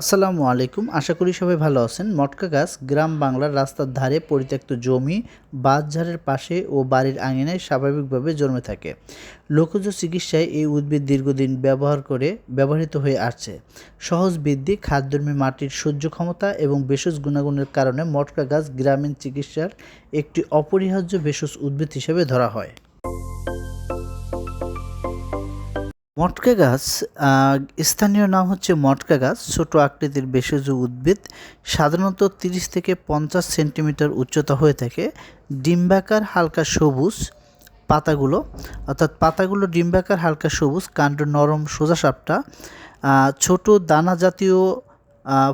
আসসালামু আলাইকুম। আশা করি সবাই ভালো আছেন। মটকা গাছ গ্রাম বাংলার রাস্তার ধারে পরিত্যক্ত জমি বাঁধঝাড়ের পাশে ও বাড়ির আঙিনায় স্বাভাবিকভাবে জন্মে থাকে। লোকজ চিকিৎসায় এই উদ্ভিদ দীর্ঘদিন ব্যবহার করে ব্যবহৃত হয়ে আসছে। সহজ বৃদ্ধি খাদ্যর্মী মাটির সহ্য ক্ষমতা এবং ভেষজ গুণাগুণের কারণে মটকা গাছ গ্রামীণ চিকিৎসার একটি অপরিহার্য ভেষজ উদ্ভিদ হিসেবে ধরা হয়। মটকা গাছ স্থানীয় নাম হচ্ছে মটকা গাছ, ছোট আকৃতির ভেষজ উদ্ভিদ, সাধারণত তিরিশ থেকে পঞ্চাশ সেন্টিমিটার উচ্চতা হয়ে থাকে। ডিম্বাকার হালকা সবুজ পাতাগুলো, অর্থাৎ পাতাগুলো ডিম্বাকার হালকা সবুজ, কাণ্ড নরম সোজা সাপটা। ছোট দানা জাতীয়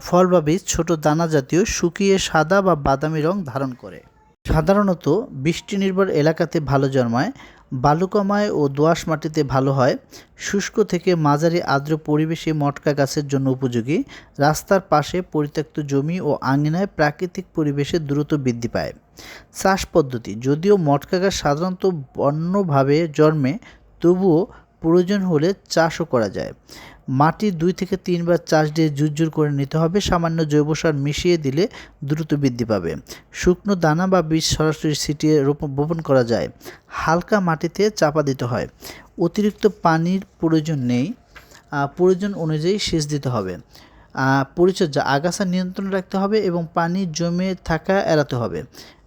ফল বা বীজ ছোট দানা জাতীয়, শুকিয়ে সাদা বা বাদামি রং ধারণ করে। সাধারণত বৃষ্টি নির্ভর এলাকাতে ভালো জন্মায়। বালুকাময় ও দোআঁশ মাটিতে ভালো হয়। শুষ্ক থেকে মাঝারি আর্দ্র পরিবেশে মটকা গাছের জন্য উপযোগী। রাস্তার পাশে পরিত্যক্ত জমি ও আঙিনায় প্রাকৃতিক পরিবেশে দ্রুত বৃদ্ধি পায়। চাষ পদ্ধতি, যদিও মটকা গাছ সাধারণত বন্যভাবে জন্মে, তবুও প্রয়োজন হলে চাষও করা যায়। মাটি দুই থেকে তিনবার চাষ দিয়ে জুরজুর করে নিতে হবে। সামান্য জৈব সার মিশিয়ে দিলে দ্রুত বৃদ্ধি পাবে। শুকনো দানা বা বীজ সরাসরি ছিটিয়ে রোপণ বপন করা যায়। হালকা মাটিতে চাপা দিতে হয়। অতিরিক্ত পানির প্রয়োজন নেই। প্রয়োজন অনুযায়ী সেচ দিতে হবে। পরিচর্যা, আগাছা নিয়ন্ত্রণ রাখতে হবে এবং পানি জমে থাকা এড়াতে হবে।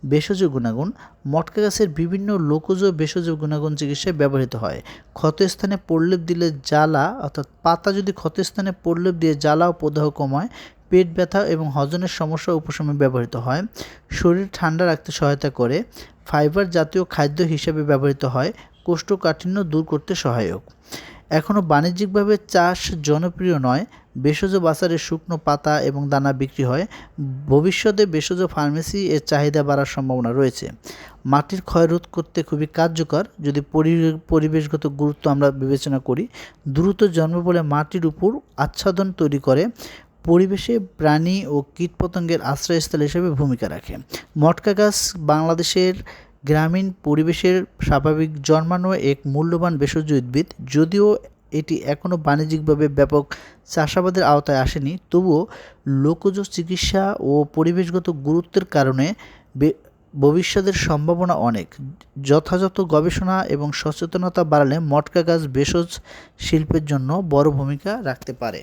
ভেষজ গুণাগুণ, মটকা গাছের বিভিন্ন লোকজ ভেষজ গুণাগুণ চিকিৎসায় ব্যবহৃত হয়। ক্ষতস্থানে প্রলেপ দিলে জ্বালা, অর্থাৎ পাতা যদি ক্ষতস্থানে প্রলেপ দিয়ে জ্বালা ও প্রদাহ কমায়, পেট ব্যথা এবং হজমের সমস্যা উপশমে ব্যবহৃত হয়। শরীর ঠান্ডা রাখতে সহায়তা করে। ফাইবার জাতীয় খাদ্য হিসেবে ব্যবহৃত হয়। কোষ্ঠকাঠিন্য দূর করতে সহায়ক। এখনও বাণিজ্যিকভাবে চাষ জনপ্রিয় নয়। ভেষজ বাজারে শুকনো পাতা এবং দানা বিক্রি হয়। ভবিষ্যতে ভেষজ ফার্মেসি এর চাহিদা বাড়ার সম্ভাবনা রয়েছে। মাটির ক্ষয় রোধ করতে খুবই কার্যকর। যদি পরিবেশগত গুরুত্ব আমরা বিবেচনা করি, দ্রুত জন্ম বলে মাটির উপর আচ্ছাদন তৈরি করে, পরিবেশে প্রাণী ও কীটপতঙ্গের আশ্রয়স্থল হিসেবে ভূমিকা রাখে। মটকা গাছ বাংলাদেশের গ্রামীণ পরিবেশের স্বাভাবিক জন্মানো এক মূল্যবান ভেষজ উদ্ভিদ। যদিও এটি এখনও বাণিজ্যিকভাবে ব্যাপক চাষাবাদের আওতায় আসেনি, তবুও লোকজ চিকিৎসা ও পরিবেশগত গুরুত্বের কারণে ভবিষ্যতের সম্ভাবনা অনেক। যথাযথ গবেষণা এবং সচেতনতা বাড়ালে মটকা গাছ ভেষজ শিল্পের জন্য বড় ভূমিকা রাখতে পারে।